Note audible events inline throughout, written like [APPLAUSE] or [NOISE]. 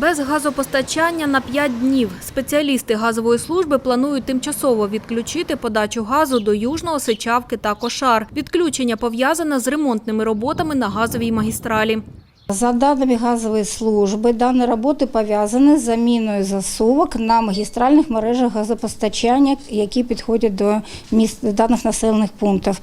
Без газопостачання на 5 днів. Спеціалісти газової служби планують тимчасово відключити подачу газу до Южного, Сичавки та Кошар. Відключення пов'язане з ремонтними роботами на газовій магістралі. За даними газової служби, дані роботи пов'язані з заміною засувок на магістральних мережах газопостачання, які підходять до міст даних населених пунктів.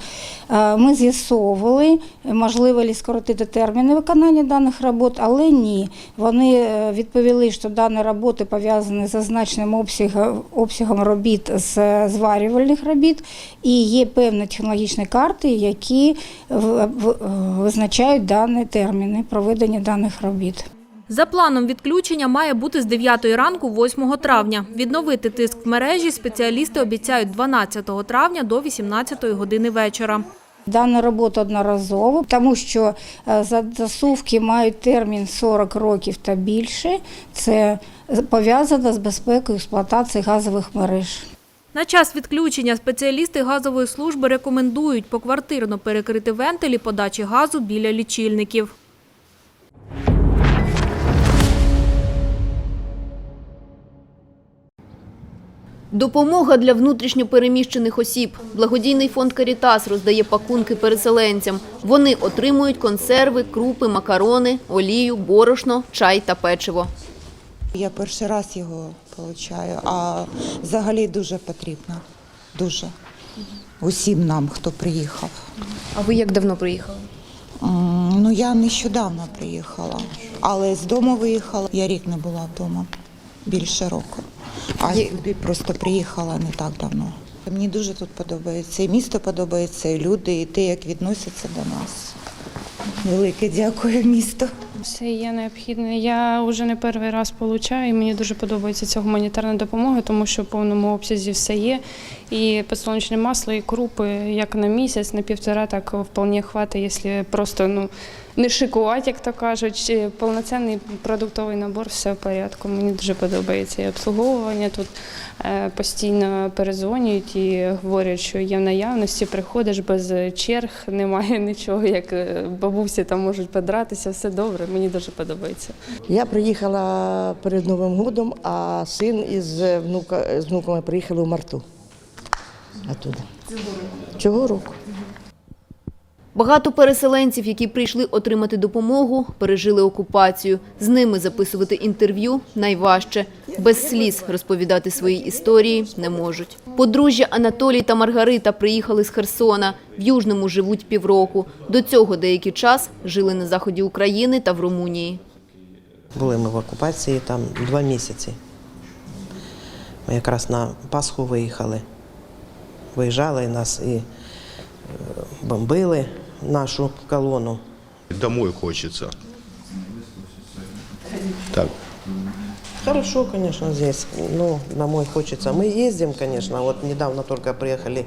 Е, Ми з'ясовували, можливо ли скоротити терміни виконання даних робот, але ні. Вони е, відповіли, що дані роботи пов'язані з значним обсягом, обсягом робіт з зварювальних робіт, і є певні технологічні карти, які визначають дані терміни проведення даних робіт. За планом відключення має бути з 9 ранку 8 травня. Відновити тиск в мережі спеціалісти обіцяють 12 травня до 18 години вечора. Дана робота одноразова, тому що е, засувки мають термін 40 років та більше. Це пов'язано з безпекою експлуатації газових мереж. На час відключення спеціалісти газової служби рекомендують поквартирно перекрити вентилі подачі газу біля лічильників. Допомога для внутрішньопереміщених осіб. Благодійний фонд «Карітас» роздає пакунки переселенцям. Вони отримують консерви, крупи, макарони, олію, борошно, чай та печиво. Я перший раз його отримую, а взагалі дуже потрібно. Дуже. Усім нам, хто приїхав. А ви як давно приїхали? Ну, я нещодавно приїхала, але з дому виїхала. Я рік не була вдома, більше року. А сюди просто приїхала не так давно. Мені дуже тут подобається. І місто подобається, і люди, і те, як відносяться до нас. Велике дякую місто. Все є необхідне. Я вже не перший раз получаю, і мені дуже подобається ця гуманітарна допомога, тому що в повному обсязі все є. І підсолнечне масло, і крупи як на місяць, на півтора, так вполне хватить, якщо просто ну, не шикувати, як то кажуть. Повноцінний продуктовий набор, все в порядку. Мені дуже подобається і обслуговування тут. е, Постійно перезвонюють і говорять, що є в наявності, приходиш без черг, немає [LAUGHS] нічого, як е, бабусі там можуть подратися, все добре, мені дуже подобається. Я приїхала перед Новим годом, а син із внука з внуками приїхали в Марту. Оттуда. Цього року. Багато переселенців, які прийшли отримати допомогу, пережили окупацію. З ними записувати інтерв'ю найважче. Без сліз розповідати свої історії не можуть. Подружжя Анатолій та Маргарита приїхали з Херсона. В Южному живуть півроку. До цього деякий час жили на заході України та в Румунії. Були ми в окупації там два місяці. Ми якраз на Пасху виїхали Виїжджали і нас і е, бомбили нашу колону. Домой хочется. Так, Хорошо, конечно, здесь. Ну, домой хочется. Мы ездим, конечно. Вот недавно только приехали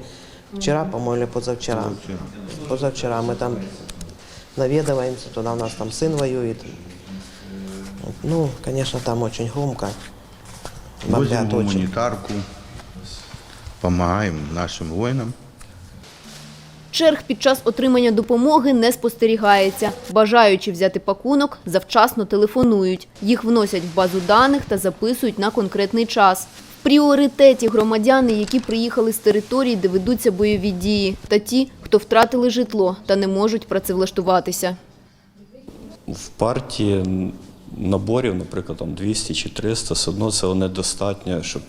вчера, по-моему, или позавчера. Позавчера мы там наведываемся туда, у нас там сын воюет. Вот, Ну, конечно, там очень громко. возим Бомбят очень. гуманитарку, помогаем нашим воинам. Черг під час отримання допомоги не спостерігається. Бажаючи взяти пакунок, завчасно телефонують. Їх вносять в базу даних та записують на конкретний час. В пріоритеті громадяни, які приїхали з територій, де ведуться бойові дії, та ті, хто втратили житло та не можуть працевлаштуватися. в партії наборів, наприклад, там 200 чи 300, все одно цього недостатньо, щоб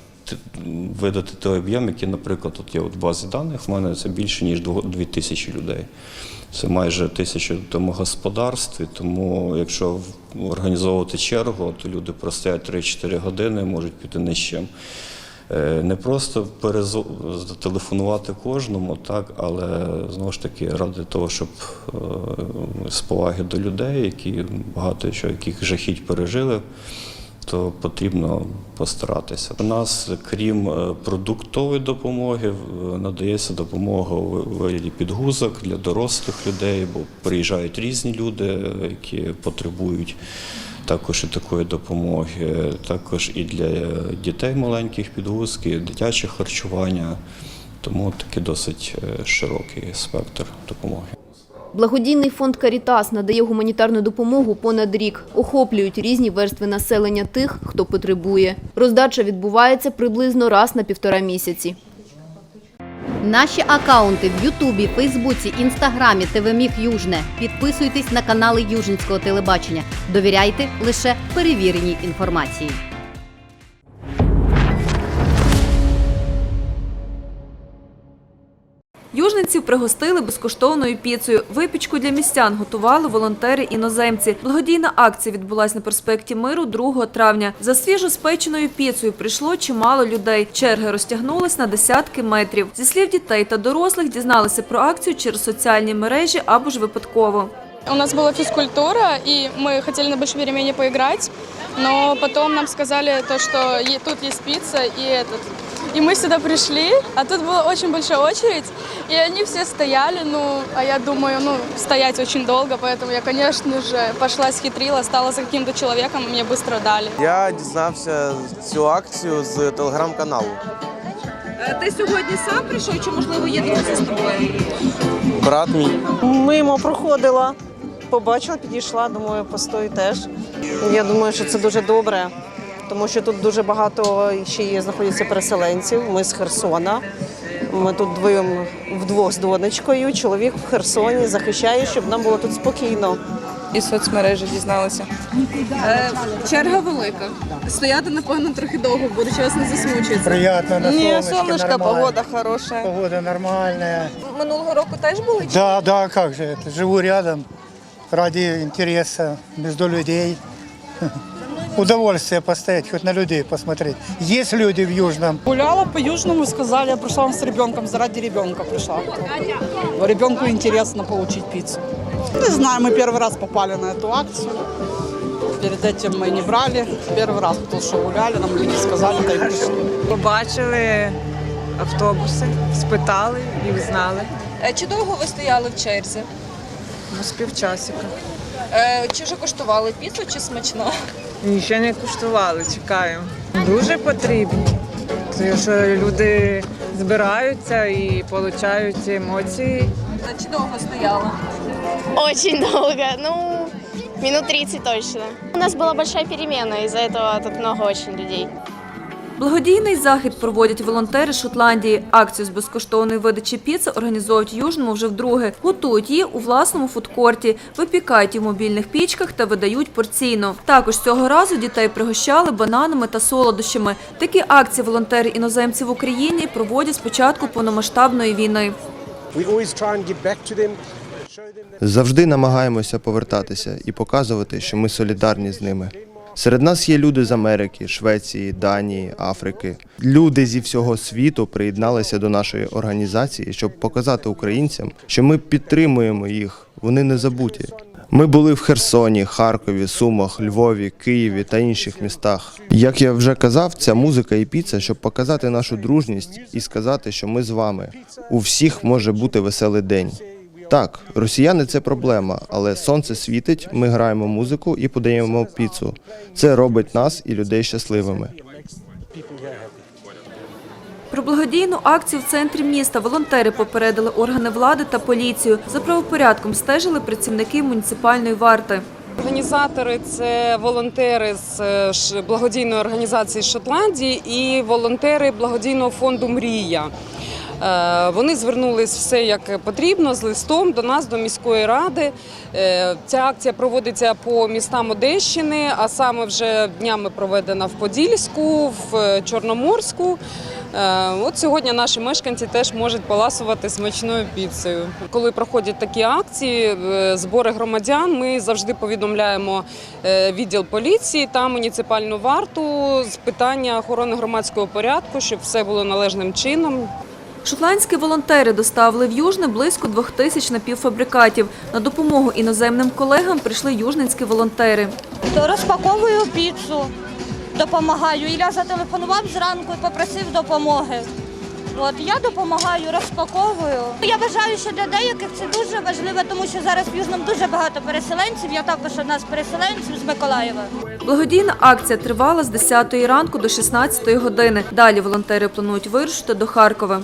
видати той об'єм, який, наприклад, тут є от в базі даних, в мене це більше, ніж 2 тисячі людей. Це майже тисяча домогосподарств, і тому якщо організовувати чергу, то люди простоять 3-4 години, можуть піти ні з чим. Е, Не просто зателефонувати кожному, так, але знову ж таки ради того, щоб е, з поваги до людей, які багато що, яких жахіть пережили, то потрібно постаратися. У нас, крім е, продуктової допомоги, надається допомога у вигляді підгузок для дорослих людей, бо приїжджають різні люди, е, які потребують також і такої допомоги, також і для дітей маленьких підгузки, дитяче харчування. Тому такий досить е, широкий спектр допомоги. Благодійний фонд «Карітас» надає гуманітарну допомогу понад рік. Охоплюють різні верстви населення тих, хто потребує. Роздача відбувається приблизно раз на півтора місяці. Наші акаунти в Ютубі, Фейсбуці, Інстаграмі, ТВ Южне. Підписуйтесь на канали Южницького телебачення. Довіряйте лише перевіреній інформації. Южниців пригостили безкоштовною піцею. Випічку для містян готували волонтери-іноземці. Благодійна акція відбулась на проспекті Миру 2 травня. За свіжо спеченою піцею прийшло чимало людей. Черги розтягнулись на десятки метрів. Зі слів дітей та дорослих дізналися про акцію через соціальні мережі або ж випадково. У нас была физкультура, и мы хотели на большой перемене поиграть, но потом нам сказали то, что е- тут есть пицца и этот. И мы сюда пришли, а тут была очень большая очередь, и они все стояли, ну, а я думаю, ну, стоять очень долго, поэтому я, конечно же, пошла, схитрила, стала за каким-то человеком, и мне быстро дали. Я дізнався цю акцію з телеграм-каналу. Ти сьогодні сам прийшов чи можливо є друзі з тобою? Брат мій. Мимо проходила, побачила, підійшла, думаю, постою теж. Я думаю, що це дуже добре, тому що тут дуже багато ще є знаходяться переселенців. Ми з Херсона. Ми тут двоєм вдвох з донечкою. Чоловік в Херсоні захищає, щоб нам було тут спокійно. І соцмережі дізналися. Черга велика. Стояти, напевно, трохи довго буде, чи вас не засмучується. Приятно на Ні, солнышке, сонечко, нормально. погода хороша. Погода нормальная. Минулого року теж були? Да, да, как же это, живу рядом, ради интереса, между людей Удовольствие постоять, хоть на людей посмотреть. Есть люди в Южном, Гуляла по Южному, сказали, я пришла с ребенком, заради ребенка пришла. Ребенку интересно получить пиццу. Не знаю, мы первый раз попали на эту акцию. Перед этим мы не брали. Первый раз, потому что гуляли, нам люди сказали, да и пришли. Побачили автобуси, спитали і узнали. Чи довго ви стояли в черзі? Ну, з півчасика. Чи вже коштували піцу, чи смачно? Нічого не куштували, чекаємо. Дуже потрібні, тому що люди збираються і отримують емоції. Чи довго стояла? Очень долго, ну, минут 30 точно. У нас была большая перемена, из-за этого тут много очень людей. Благодійний захід проводять волонтери Шотландії. Акцію з безкоштовної видачі піци організовують Южному вже вдруге. Готують її у власному фудкорті, випікають її в мобільних пічках та видають порційно. Також цього разу дітей пригощали бананами та солодощами. Такі акції волонтери іноземці в Україні проводять з початку повномасштабної війни. Завжди намагаємося повертатися і показувати, що ми солідарні з ними. Серед нас є люди з Америки, Швеції, Данії, Африки. Люди зі всього світу приєдналися до нашої організації, щоб показати українцям, що ми підтримуємо їх. Вони не забуті. Ми були в Херсоні, Харкові, Сумах, Львові, Києві та інших містах. Як я вже казав, ця музика і піца, щоб показати нашу дружність і сказати, що ми з вами. У всіх може бути веселий день. Так, росіяни це проблема, але сонце світить, ми граємо музику і подаємо піцу. Це робить нас і людей щасливими. Про благодійну акцію в центрі міста волонтери попередили органи влади та поліцію. За правопорядком стежили працівники муніципальної варти. Організатори це волонтери з е, благодійної організації Шотландії і волонтери благодійного фонду Мрія. Е, Вони звернулись все як потрібно з листом до нас, до міської ради. Е, Ця акція проводиться по містам Одещини, а саме вже днями проведена в Подільську, в е, Чорноморську. От сьогодні наші мешканці теж можуть поласувати смачною піцею. Коли проходять такі акції, збори громадян, ми завжди повідомляємо відділ поліції та муніципальну варту з питання охорони громадського порядку, щоб все було належним чином. Шотландські волонтери доставили в Южне близько двох тисяч напівфабрикатів. На допомогу іноземним колегам прийшли южненські волонтери. Розпаковую піцу, допомагаю. Ілля зателефонував зранку і попросив допомоги. От я допомагаю, розпаковую. Я вважаю, що для деяких це дуже важливо, тому що зараз в Южному дуже багато переселенців. Я також одна з переселенців з Миколаєва. Благодійна акція тривала з 10 ранку до 16 години. Далі волонтери планують вирушити до Харкова.